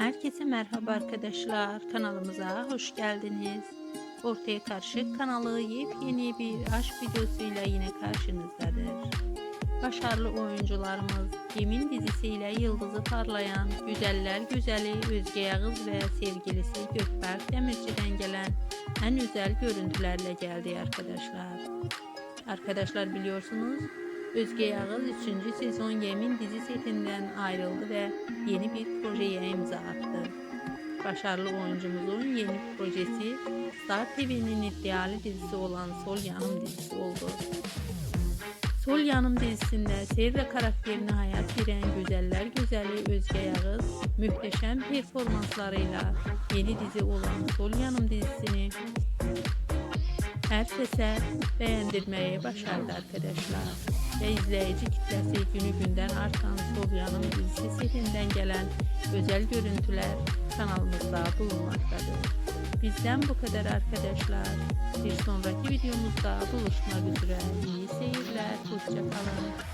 Herkese merhaba arkadaşlar. Kanalımıza hoş geldiniz. Ortaya Karışık kanalı yepyeni bir aşk videosuyla yine karşınızdadır. Başarılı oyuncularımız Yemin dizisiyle yıldızı parlayan Güzeller Güzeli Özge Yağız ve sevgilisi Gökberk Demirci'den gelen en güzel görüntülerle geldi arkadaşlar. Arkadaşlar biliyorsunuz Özge Yağız 3. sezon Yemin dizi setinden ayrıldı ve yeni bir projeye imza attı. Başarılı oyuncumuzun yeni projesi Star TV'nin iddialı dizisi olan Sol Yanım dizisi oldu. Sol Yanım dizisinde Serra karakterini hayat veren güzeller güzeli Özge Yağız muhteşem performanslarıyla yeni dizi olan Sol Yanım dizisini herkese beğendirmeyi başardı arkadaşlar. Ve izleyici kitlesi günü günden artan Sol Yanım dizisi setinden gelen özel görüntüler kanalımızda bulunmaktadır. Bizden bu kadar arkadaşlar. Bir sonraki videomuzda buluşmak üzere. İyi seyirler. Hoşçakalın.